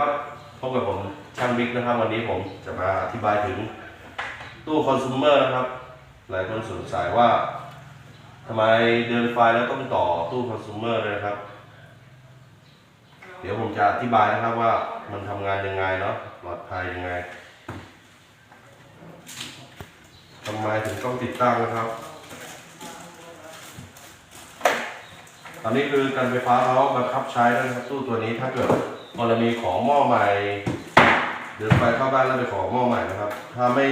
ครับ พบกับผมช่างบิ๊กนะครับ วันนี้ผมจะมาอธิบายถึงตู้คอน sumer นะครับ หลายคนสงสัยว่าทำไมเดินไฟแล้วต้องต่อตู้คอน sumer เลยครับ เดี๋ยวผมจะอธิบายนะครับว่ามันทำงานยังไงเนาะปลอดภัยยังไงทำไมถึงต้องติดตั้งนะครับ ตอนนี้คือการไฟฟ้าเขาบังคับใช้นะครับตู้ตัวนี้ถ้าเกิด กรณีของหม้อใหม่เดินไฟเข้าบ้านแล้วไปขอหม้อใหม่นะครับ ถ้าไม่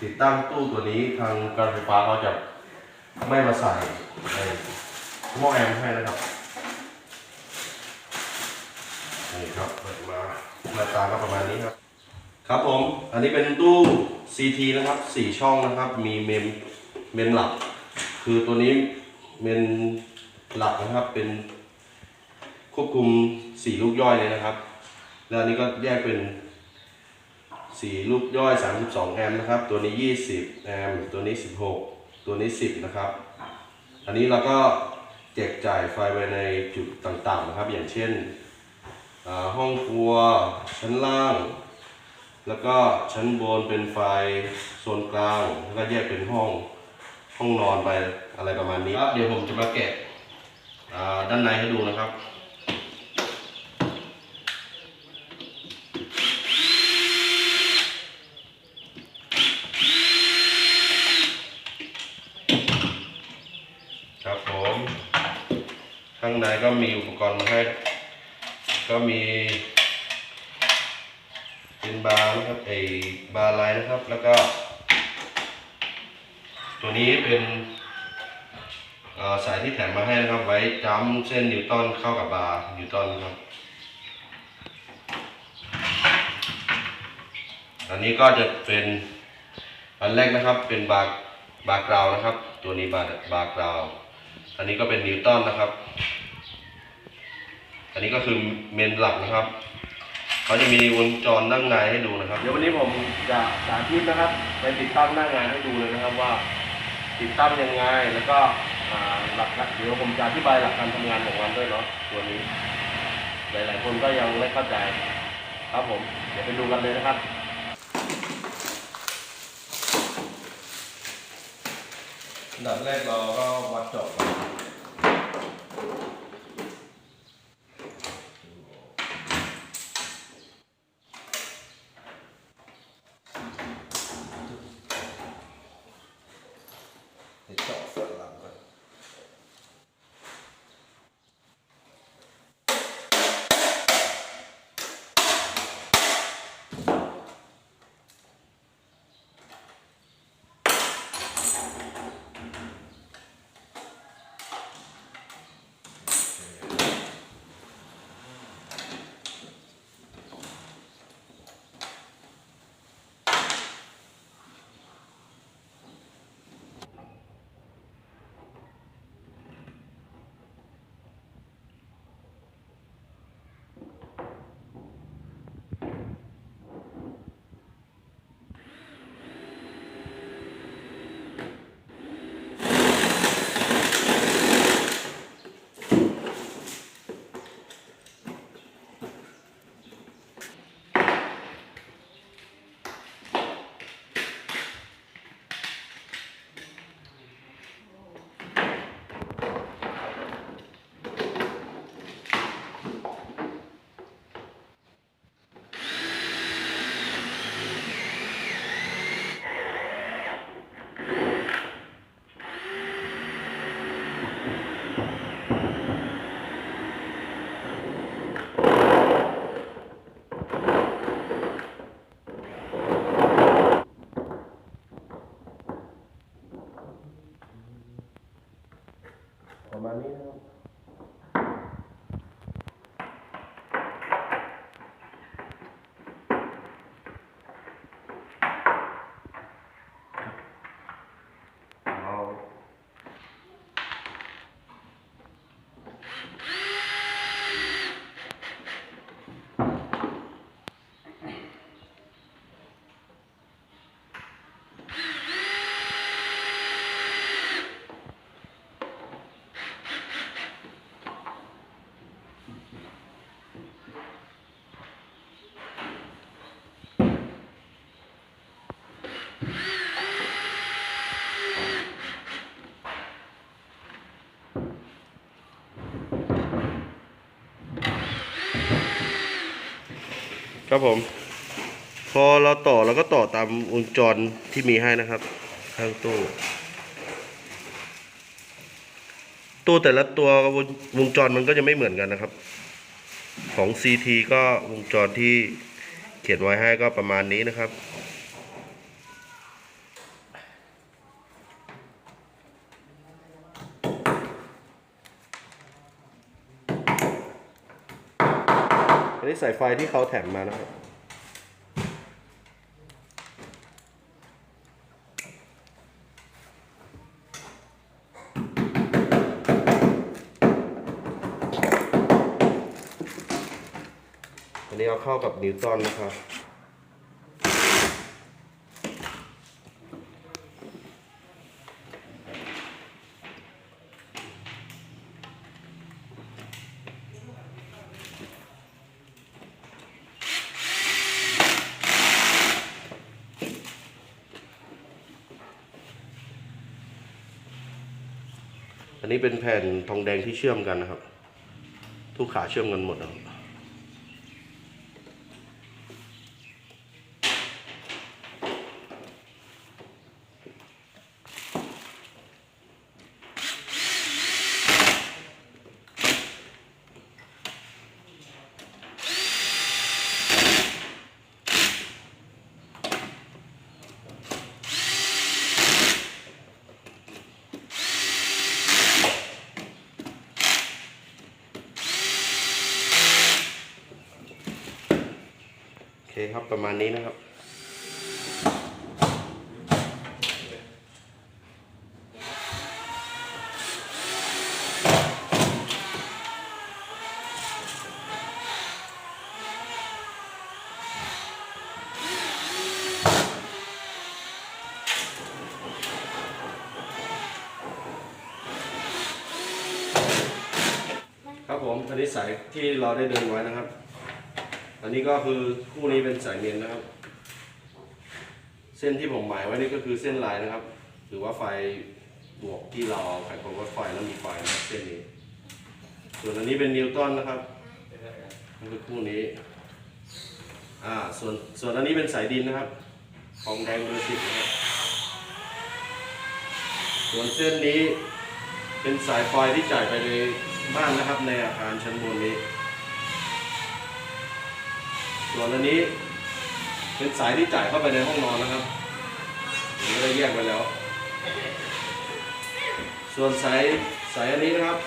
ติดตั้งตู้ตัวนี้ทางการไฟฟ้าเขาจะไม่มาใส่หม้อแอมให้นะครับนี่ครับเปิดมาหน้าตาก็ประมาณนี้ครับ ครับผมอันนี้เป็นตู้ CT นะครับสี่ช่องนะครับ มีเมมเมนหลัก คือตัวนี้เมนหลักนะครับเป็น ควบคุมสี่ลูกย่อยเลยนะครับ แล้วอันนี้ก็แยกเป็นสี่ลูกย่อย 32 แอมป์นะครับ ตัวนี้ 20 แอมป์ตัวนี้ 16 ตัวนี้ 10 นะครับ อันนี้เราก็แจกจ่ายไฟไว้ในจุดต่างๆนะครับ อย่างเช่นห้องครัวชั้นล่าง แล้วก็ชั้นบนเป็นไฟโซนกลาง แล้วก็แยกเป็นห้องห้องนอนไปอะไรประมาณนี้ เดี๋ยวผมจะมาแกะด้านในให้ดูนะครับผม ข้างในก็มีอุปกรณ์มาให้ ก็มีเป็นบาร์นะครับไอบาร์ไลน์นะครับ แล้วก็ ตัวนี้เป็นสายที่แถมมาให้นะครับ ไว้จัมเส้นนิวตันเข้ากับบาร์นิวตันนะครับ อันนี้ก็จะเป็นอันแรกนะครับเป็นบาร์บาร์กราวนะครับ ตัวนี้บาร์บาร์กราวอันนี้ก็เป็นนิวตันนะครับ อันนี้ก็คือเมนหลักนะครับเขาจะมีวงจรนั่งงานให้ดูนะครับ เดี๋ยววันนี้ผมจะสาธิตนะครับไปติดตั้งหน้างานให้ดูเลยนะครับว่าติดตั้งยังไงแล้วก็อ่าหลักเดี๋ยวผมจะอธิบายหลักการทำงานของมันด้วยเนาะตัวนี้ หลาย ๆ คนก็ยังไม่เข้าใจ ครับผม เดี๋ยวไปดูกันเลยนะครับอันดับแรกเราก็วัดเจา ครับผม พอเราต่อเราก็ต่อตามวงจรที่มีให้นะครับ ข้างตู้ตู้แต่ละตัววงจรมันก็จะไม่เหมือนกันนะครับ ของ CT ก็วงจรที่เขียนไว้ให้ก็ประมาณนี้นะครับ นี้สายไฟที่เขาแถมมานะครับอันนี้เอาเข้ากับนิวตันนะครับ อันนี้เป็นแผ่นทองแดงที่เชื่อมกันนะครับ ทุกขาเชื่อมกันหมดนะครับ คครับประมาณนี้นะครับ ครับผมอันนี้สายที่เราได้เดินไว้นะครับ นนี้ก็คือคู่นี้เป็นสายเมนนะครับ เส้นที่ผมหมายไว้นี่ก็คือเส้นลายนะครับ หรือว่าไฟบวกที่เราไขควงวัดไฟแล้วมีไฟนะเส้นนี้ ส่วนอันนี้เป็นนิวตันนะครับก็คือคู่นี้ อ่า ส่วนส่วนอันนี้เป็นสายดินนะครับทองแดงเบอร์สิบนะครับ ส่วนเส้นนี้เป็นสายไฟที่จ่ายไปในบ้านนะครับ ในอาคารชั้นบนนี้ ส่วนอันนี้เป็นสายที่จ่ายเข้าไปในห้องนอนนะครับผมได้แยกไปแล้ว ส่วนสายสายอันนี้นะครับ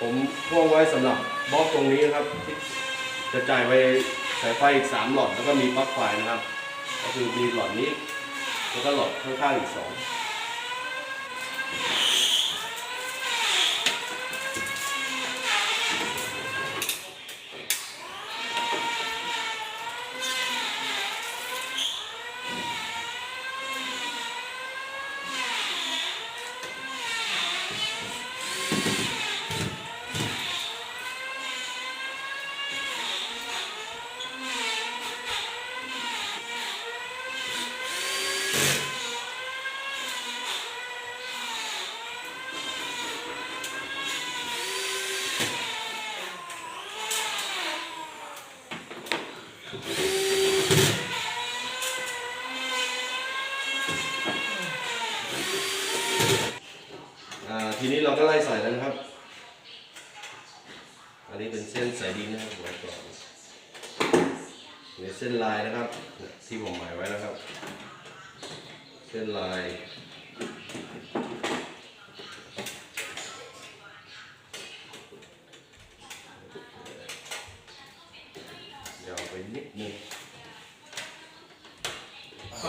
ผมพ่วงไว้สำหรับบล็อกตรงนี้นะครับที่จะจ่ายไปสายไฟอีกสามหลอดแล้วก็มีปลั๊กไฟนะครับ ก็คือมีหลอดนี้ แล้วก็หลอดข้างๆอีกสอง ทีนี้เราก็ไล่ใส่แล้วนะครับ อันนี้เป็นเส้นสายดินนะครับไว้ก่อนนี่เส้นลายนะครับ ที่ผมหมายไว้นะครับ เส้นลายาวไปนิดนึง เ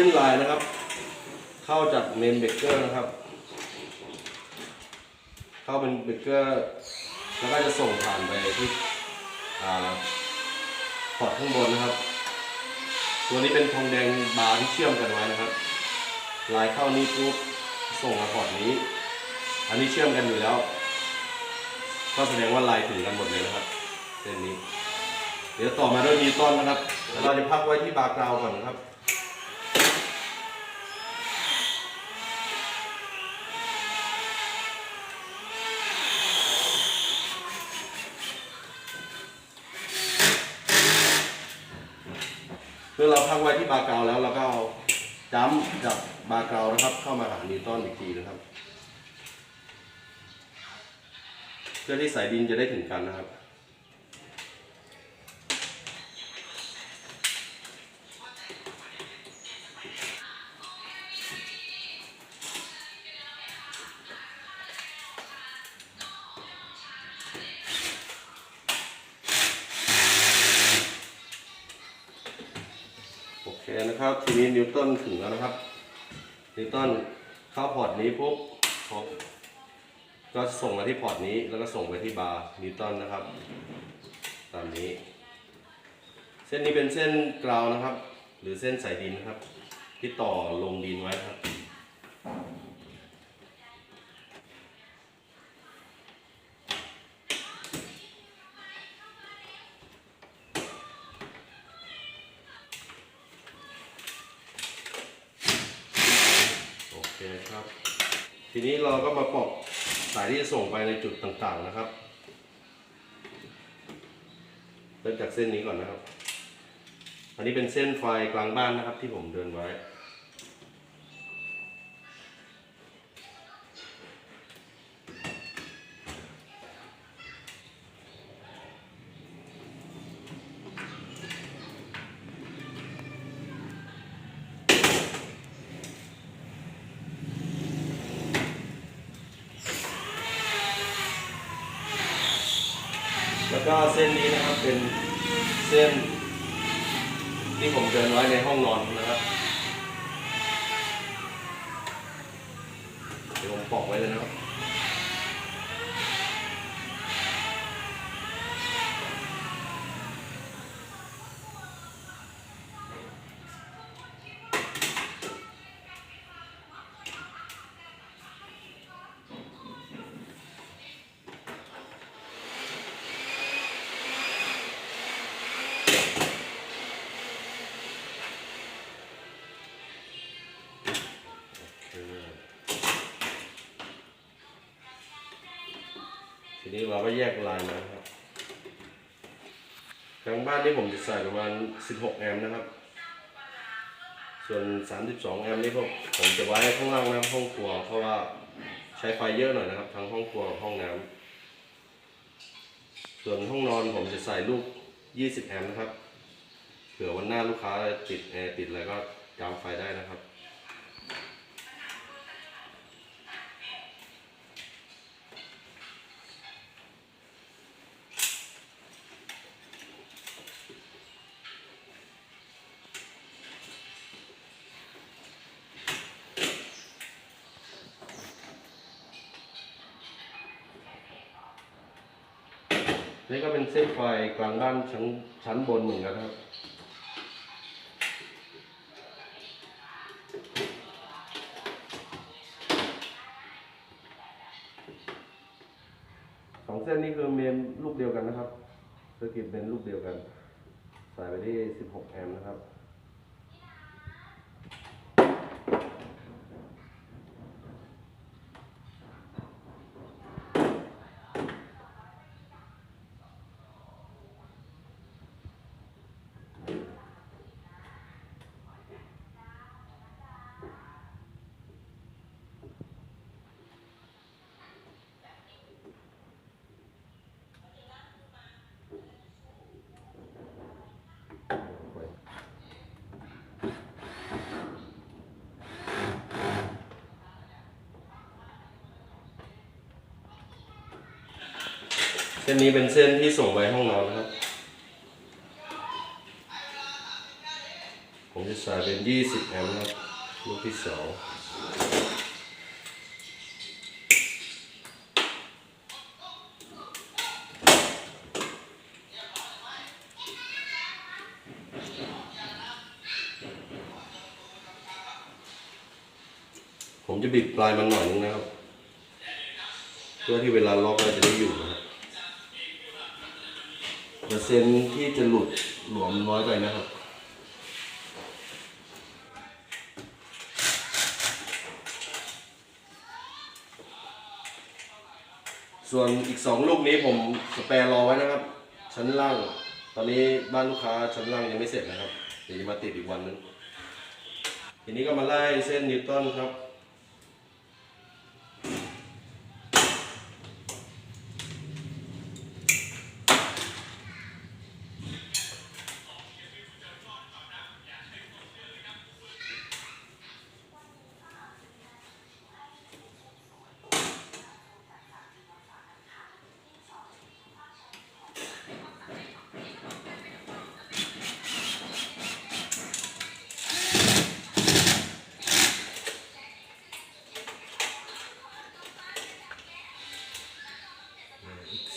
ส้นลายนะครับ เข้าจากเมนเบเกอร์นะครับ เข้าเป็นเบเกอร์แล้วก็จะส่งผ่านไปที่พอร์ตข้างบนนะครับ ตัวนี้เป็นทองแดงบาร์ที่เชื่อมกันไว้นะครับ ลายเข้านี้ปุ๊บส่งมาพอร์ตนี้ อันนี้เชื่อมกันอยู่แล้ว ก็แสดงว่าลายถึงกันหมดเลยนะครับเส้นนี้ เดี๋ยวต่อมาด้วยนิวตันนะครับเราจะพักไว้ที่บาร์กราวก่อนนะครับ เมื่อเราพักไว้ที่บาเกาวแล้วเราก็เอาจัมจากบาเกาวนะครับ เข้ามาหานิวตันอีกทีนะครับ เพื่อที่สายดินจะได้ถึงกันนะครับ นะครับ ทีนี้นิวตันถึงแล้วนะครับ นิวตันเข้าพอร์ตนี้ปุ๊บพบก็ส่งมาที่พอร์ตนี้แล้วก็ส่งไปที่บาร์นิวตันนะครับ ตามนี้ เส้นนี้เป็นเส้นกราวนะครับ หรือเส้นสายดินนะครับ ที่ต่อลงดินไว้ครับ โอเคครับ ทีนี้เรา ก็มาปอกสายที่จะส่งไปในจุดต่างๆนะครับ เริ่มจากเส้นนี้ก่อนนะครับ อันนี้เป็นเส้นไฟกลางบ้านนะครับที่ผมเดินไว้ก็เส้นนี้นะครับเป็นเส้น ที่ผมเดินไว้ในห้องนอนนะครับ เดี๋ยวผมปอกไว้เลยนะครับ นี้เราก็แยกลายมาครับกลางบ้านนี่ผมจะใส่ประมาณ 16 แอมป์นะครับ ส่วน 32 แอมป์นี่ผมผมจะไว้ข้างล่างน้ำห้องครัว เพราะว่าใช้ไฟเยอะหน่อยนะครับ ทั้งห้องครัวห้องน้ำส่วนห้องนอนผมจะใส่ลูก 20 แอมป์นะครับ เผื่อวันหน้าลูกค้าติดแอร์ติดอะไรก็จำไฟได้นะครับ เส้นไฟกลางด้านชั้นชั้นบนเหมือนกันนะครับ สองเส้นนี้คือเมนลูกเดียวกันนะครับเซอร์กิตเป็นลูกเดียวกันใส่ไปที่ 16 แอมป์นะครับ เส้นนี้เป็นเส้นที่ส่งไปห้องนอนนะครับ ผมจะสายเป็น 20 แอมป์นะยลูกที่สองผมจะบิดปลายมันหน่อยนึงนะครับ เพื่อที่เวลาล็อกเราจะได้อยู่นะครับ เปอร์เซ็นต์ที่จะหลุดหลวมน้อยไปนะครับ ส่วนอีกสองลูกนี้ผมสแปรรอไว้นะครับ ชั้นล่าง ตอนนี้บ้านลูกค้าชั้นล่างยังไม่เสร็จนะครับ เดี๋ยวจะมาติดอีกวันนึง ทีนี้ก็มาไล่เส้นนิวตันครับ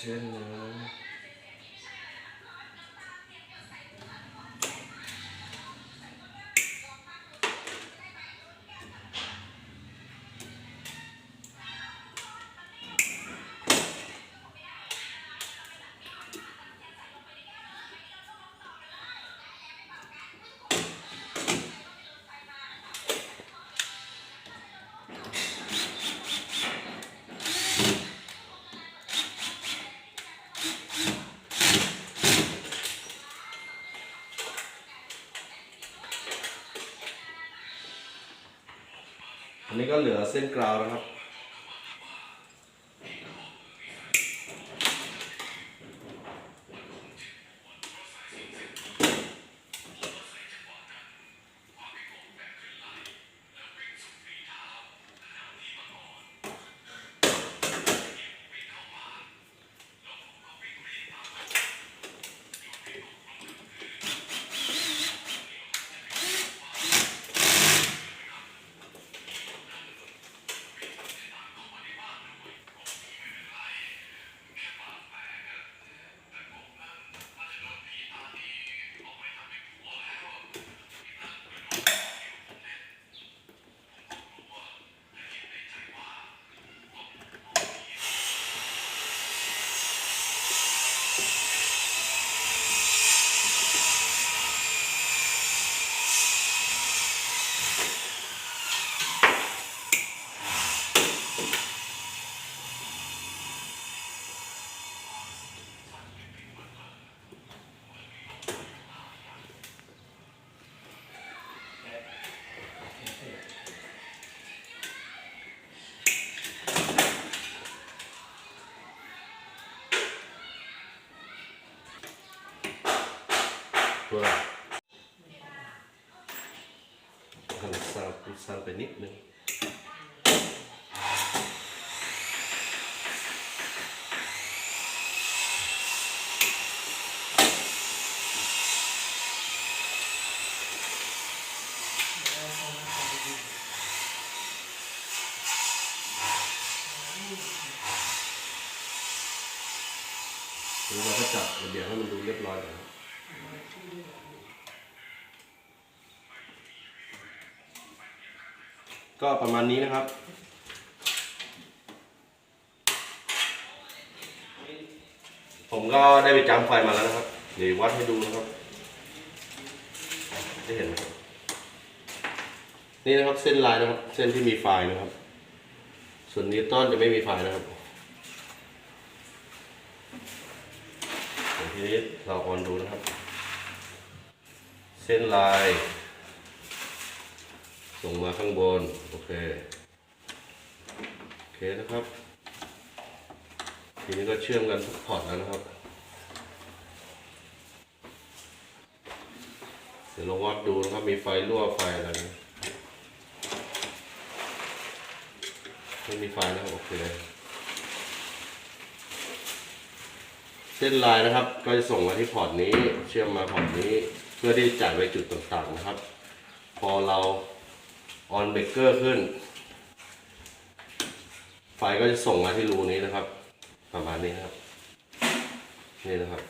อี อันนี้ก็เหลือเส้นกราวนะครับ ตัวกันสั้นสั้นไปนิดนึงแล้วเราก็จัดระเบียบให้มันดูเรียบร้อยหน่อยครับ ก็ประมาณนี้นะครับ ผมก็ได้ไปจำไฟมาแล้วนะครับ เดี๋ยววัดให้ดูนะครับได้เห็นไหมครับนี่นะครับเส้นลายนะครับ เส้นที่มีไฟนะครับ ส่วนนิวตันจะไม่มีไฟนะครับเดี๋ยวทีนี้เราออนดูนะครับ เส้นลาย ส่งมาข้างบน โอเค โอเคนะครับ ทีนี้ก็เชื่อมกันทุกพอร์ตแล้วนะครับ เดี๋ยวลองวัดดูนะครับ มีไฟรั่วไฟอะไรไม่มีไฟนะครับโอเคเส้นลายนะครับ ก็จะส่งมาที่พอร์ตนี้ เชื่อมมาพอร์ตนี้ พื่อที่จะไปจุดต่างๆนะครับ พอเราออนเบรกเกอร์ขึ้น ไฟก็จะส่งมาที่รูนี้นะครับ ประมาณนี้นครับนี่นะครับ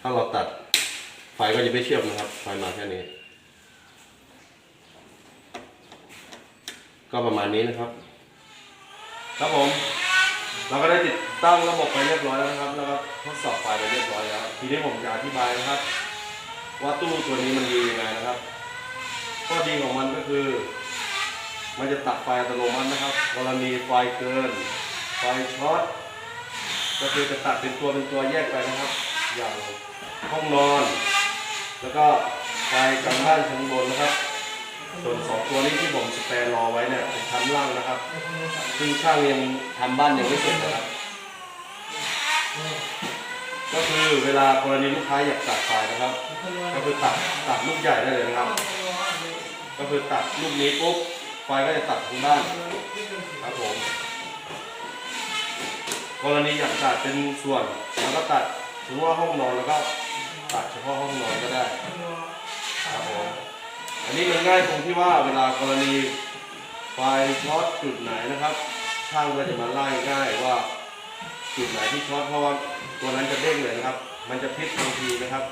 ถ้าเราตัดไฟก็จะไม่เชื่อมนะครับ ไฟมาแค่นี้ ก็ประมาณนี้นะครับ ครับผม เราก็ได้ติดตั้งระบบไปเรียบร้อยแล้วนะครับ แล้วก็ทดสอบไฟไปเรียบร้อยแล้ว ทีนี้ผมจะอธิบายนะครับ ว่าตู้ตัวนี้มันดียังไงนะครับข้อดีของมันก็คือ มันจะตัดไฟอัตโนมัตินะครับกรณีไฟเกิน ไฟช็อตก็คือจะตัดเป็นตัวเป็นตัวแยกไปนะครับ อย่างห้องนอน แล้วก็ไฟกลางบ้านชั้นบนนะครับ ส่วนสองตัวนี้ที่ผมสแปรรอไว้เนี่ยเป็นชั้นล่างนะครับ ซึ่งช่างยังทำบ้านยังไม่เสร็จนะครับ ก็คือเวลากรณีลูกค้าอยากตัดไฟนะครับ ก็คือตัดตัดลูกใหญ่ได้เลยนะครับ ก็คือตัดลูกนี้ปุ๊บไฟก็จะตัดทั้งบ้านครับผม กรณีอยากตัดเป็นส่วนแล้วก็ตัดถึงว่าห้องนอนแล้วก็ตัดเฉพาะห้องนอนก็ได้ครับผม อันนี้มันง่ายตรงที่ว่าเวลากรณีไฟช็อตจุดไหนนะครับ ช่างก็จะมาไล่ง่ายว่าจุดไหนที่ช็อตเพราะว่าตัวนั้นจะเด้งเลยนะครับ มันจะพลิกทันทีนะครับ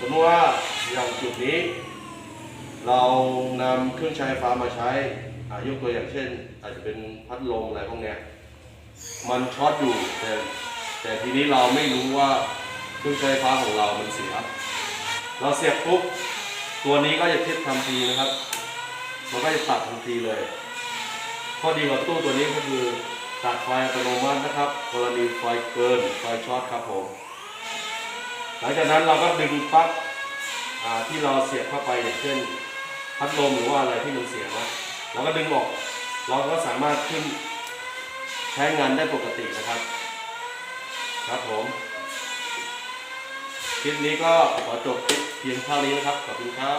สมมติว่าอย่างจุดนี้ เรานำเครื่องใช้ไฟฟ้ามาใช้อายกตัวอย่างเช่น อาจจะเป็นพัดลมอะไรพวกเนี้ยมันช็อตอยู่แต่แต่ทีนี้เราไม่รู้ว่าเครื่องใช้ไฟฟ้าของเรามันเสีย เราเสียบปุ๊บ ตัวนี้ก็จะพลิกทันทีนะครับ มันก็จะตัดทันทีเลย ข้อดีของตู้ตัวนี้ก็คือตัดไฟอัตโนมัตินะครับ กรณีไฟเกินไฟช็อตครับผม หลังจากนั้นเราก็ดึงปลั๊กที่เราเสียบเข้าไปอย่างเช่นพัดลมหรือว่าอะไรที่มันเสียนะเราก็ดึงออกเราก็สามารถขึ้นใช้งานได้ปกตินะครับ ครับผม ลิปนี้ก็ขอจบคลิปเพียงเท่านี้นะครับ ขอบคุณครับ